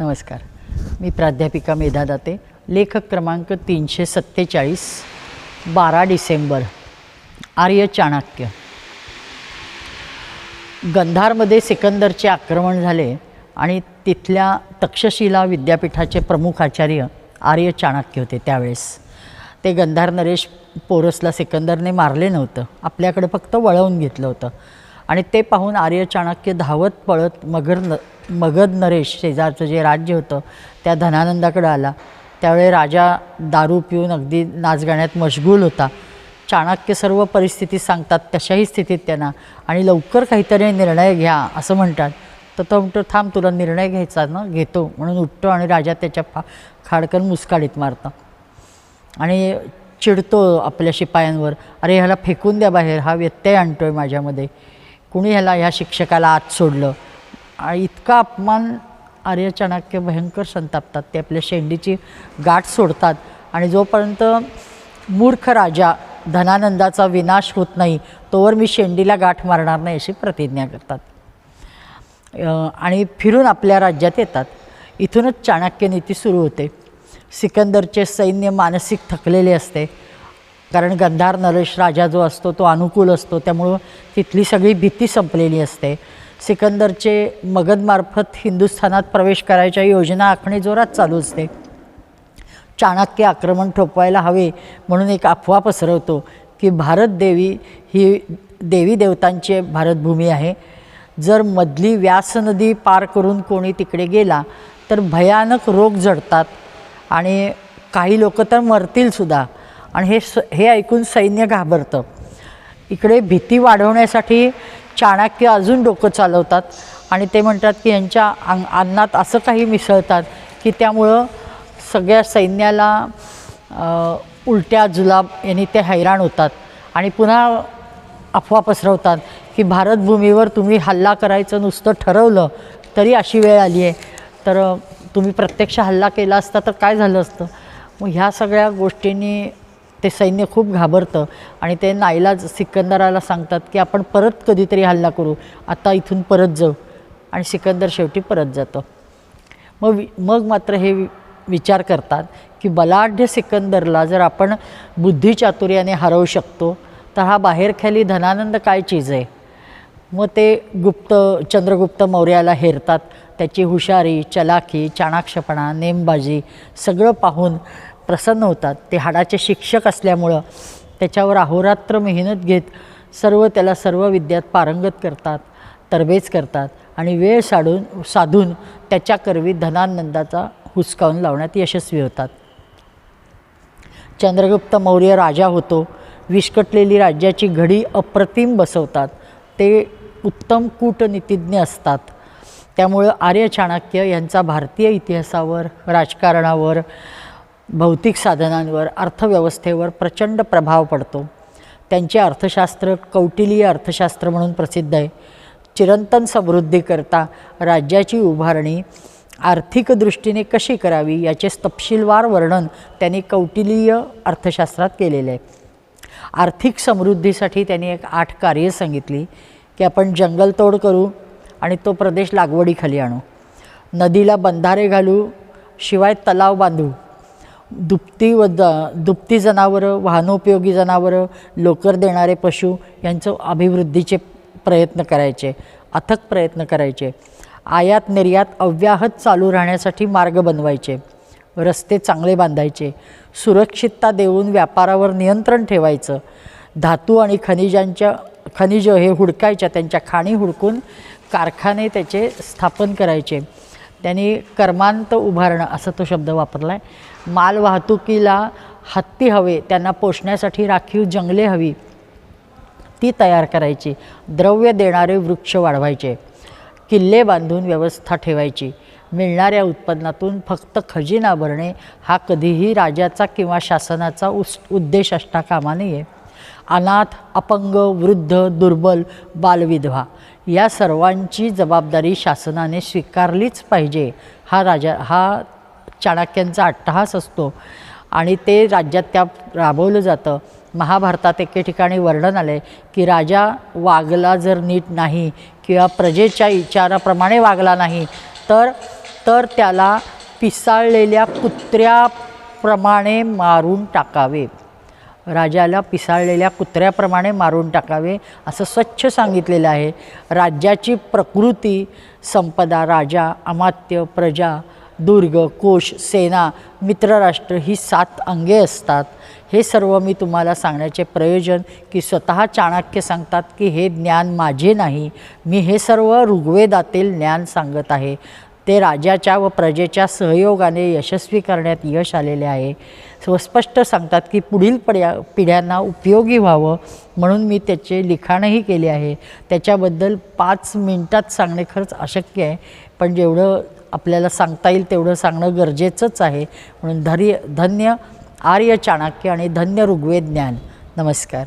नमस्कार. मी प्राध्यापिका मेधा दाते. लेखक क्रमांक तीनशे सत्तेचाळीस बारा डिसेंबर. आर्य चाणक्य. गंधारमध्ये सिकंदरचे आक्रमण झाले आणि तिथल्या तक्षशिला विद्यापीठाचे प्रमुख आचार्य आर्य चाणक्य होते त्यावेळेस. ते गंधार नरेश पोरसला सिकंदरने मारले नव्हतं. आपल्याकडे फक्त वळवून घेतलं होतं. आणि ते पाहून आर्य चाणक्य धावत पळत मगर न मगध नरेश शेजारचं जे राज्य होतं त्या धनानंदाकडे आला. त्यावेळी राजा दारू पिऊन अगदी नाचगाण्यात मशगूल होता. चाणक्य सर्व परिस्थिती सांगतात तशाही स्थितीत त्यांना. आणि लवकर काहीतरी निर्णय घ्या असं म्हणतात. तर तो म्हणतो थांब तुला निर्णय घ्यायचा ना घेतो. म्हणून उठतो आणि राजा त्याच्या फा खाडकन मुस्काडीत मारतं. आणि चिडतो आपल्या शिपायांवर. अरे ह्याला फेकून द्या बाहेर हा व्यत्यय आणतो आहे माझ्यामध्ये. कुणी ह्याला ह्या शिक्षकाला आत सोडलं? आणि इतका अपमान आर्य चाणक्य भयंकर संतापतात. ते आपल्या शेंडीची गाठ सोडतात. आणि जोपर्यंत मूर्ख राजा धनानंदाचा विनाश होत नाही तोवर मी शेंडीला गाठ मारणार नाही अशी प्रतिज्ञा करतात. आणि फिरून आपल्या राज्यात येतात. इथूनच चाणक्य नीती सुरू होते. सिकंदरचे सैन्य मानसिक थकलेले असते. कारण गंधार नरेश राजा जो असतो तो अनुकूल असतो. त्यामुळं तिथली सगळी भीती संपलेली असते. सिकंदरचे मगधमार्फत हिंदुस्थानात प्रवेश करायच्या योजना आखणे जोरात चालू असते. चाणक्य आक्रमण ठोपवायला हवे म्हणून एक अफवा पसरवतो की भारत देवी ही देवी देवतांची भारतभूमी आहे. जर मधली व्यास नदी पार करून कोणी तिकडे गेला तर भयानक रोग जडतात आणि काही लोक तर मरतीलसुद्धा आणि हे स हे ऐकून सैन्य घाबरतं. इकडे भीती वाढवण्यासाठी चाणक्य अजून डोकं चालवतात आणि ते म्हणतात की यांच्या अंग अन्नात असं काही मिसळतात की त्यामुळं सगळ्या सैन्याला उलट्या जुलाब यांनी ते हैराण होतात आणि पुन्हा अफवा पसरवतात की भारतभूमीवर तुम्ही हल्ला करायचं नुसतं ठरवलं तरी अशी वेळ आली आहे. तर तुम्ही प्रत्यक्ष हल्ला केला असता तर काय झालं असतं? मग ह्या सगळ्या गोष्टींनी ते सैन्य खूप घाबरतं आणि ते नाईलाज सिकंदराला सांगतात की आपण परत कधीतरी हल्ला करू आता इथून परत जाऊ. आणि सिकंदर शेवटी परत जातो. मग वि मग मात्र हे विचार करतात की बलाढ्य सिकंदरला जर आपण बुद्धिचातुर्याने हरवू शकतो तर हा बाहेरखाली धनानंद काय चीज आहे? मग ते गुप्त चंद्रगुप्त मौर्याला हेरतात. त्याची हुशारी चलाखी चाणाक्षपणा नेमबाजी सगळं पाहून प्रसन्न होतात. ते हाडाचे शिक्षक असल्यामुळं त्याच्यावर अहोरात्र मेहनत घेत सर्व त्याला सर्व विद्यात पारंगत करतात तरबेज करतात आणि वेळ साडून साधून त्याच्या त्याच्याकरवी धनानंदाचा हुसकावून लावण्यात यशस्वी होतात. चंद्रगुप्त मौर्य राजा होतो. विस्कटलेली राज्याची घडी अप्रतिम बसवतात. ते उत्तम कूटनीतिज्ञ असतात. त्यामुळं आर्य चाणक्य यांचा भारतीय इतिहासावर राजकारणावर भौतिक साधनांवर अर्थव्यवस्थेवर प्रचंड प्रभाव पडतो. त्यांचे अर्थशास्त्र कौटिलीय अर्थशास्त्र म्हणून प्रसिद्ध आहे. चिरंतन समृद्धीकरता राज्याची उभारणी आर्थिक दृष्टीने कशी करावी याचे तपशीलवार वर्णन त्यांनी कौटिलीय अर्थशास्त्रात केलेले आहे. आर्थिक समृद्धीसाठी त्यांनी एक आठ कार्य सांगितली की आपण जंगलतोड करू आणि तो प्रदेश लागवडीखाली आणू. नदीला बंधारे घालू शिवाय तलाव बांधू. दुपती व द दुपती जनावरं वाहनोपयोगी जनावरं लोकर देणारे पशु यांचं अभिवृद्धीचे प्रयत्न करायचे अथक प्रयत्न करायचे. आयात निर्यात अव्याहत चालू राहण्यासाठी मार्ग बनवायचे. रस्ते चांगले बांधायचे. सुरक्षितता देऊन व्यापारावर नियंत्रण ठेवायचं. धातू आणि खनिजांच्या खनिजं हे हुडकायच्या त्यांच्या खाणी हुडकून कारखाने त्याचे स्थापन करायचे. त्यांनी कर्मांत उभारणं असा तो शब्द वापरला आहे माल वाहतुकीला हत्ती हवे त्यांना पोषण्यासाठी राखीव जंगले हवी ती तयार करायची. द्रव्य देणारे वृक्ष वाढवायचे किल्ले बांधून व्यवस्था ठेवायची. मिळणाऱ्या उत्पन्नातून फक्त खजिना भरणे हा कधीही राजाचा किंवा शासनाचा उस उद्देश असता कामा नये. अनाथ अपंग वृद्ध दुर्बल बालविधवा या सर्वांची जबाबदारी शासनाने स्वीकारलीच पाहिजे. हा राजा हा चाणक्यांचा अट्टहास असतो आणि ते राज्यात त्या राबवलं जातं. महाभारतात एके ठिकाणी वर्णन आलं आहे की राजा वागला जर नीट नाही किंवा प्रजेच्या विचाराप्रमाणे वागला नाही तर तर त्याला पिसाळलेल्या कुत्र्याप्रमाणे मारून टाकावे. राजाला पिसाळलेल्या कुत्र्याप्रमाणे मारून टाकावे असं स्वच्छ सांगितलेलं आहे. राज्याची प्रकृती संपदा राजा अमात्य प्रजा दुर्ग कोश सेना मित्रराष्ट्र ही सात अंगे असतात. हे सर्व मी तुम्हाला सांगण्याचे प्रयोजन की स्वतः चाणक्य सांगतात की हे ज्ञान माझे नाही. मी हे सर्व ऋग्वेदातील ज्ञान सांगत आहे. ते राजाच्या व प्रजेच्या सहयोगाने यशस्वी करण्यात यश आलेले आहे. स्वस्पष्ट स्पष्ट सांगतात की पुढील पड्या पिढ्यांना उपयोगी व्हावं म्हणून मी त्याचे लिखाणही केले आहे. त्याच्याबद्दल पाच मिनटात सांगणे खरंच अशक्य आहे. पण जेवढं आपल्याला सांगता येईल तेवढं सांगणं गरजेचंच आहे. म्हणून धैर्य धन्य आर्य चाणक्य आणि धन्य ऋग्वेद ज्ञान. नमस्कार.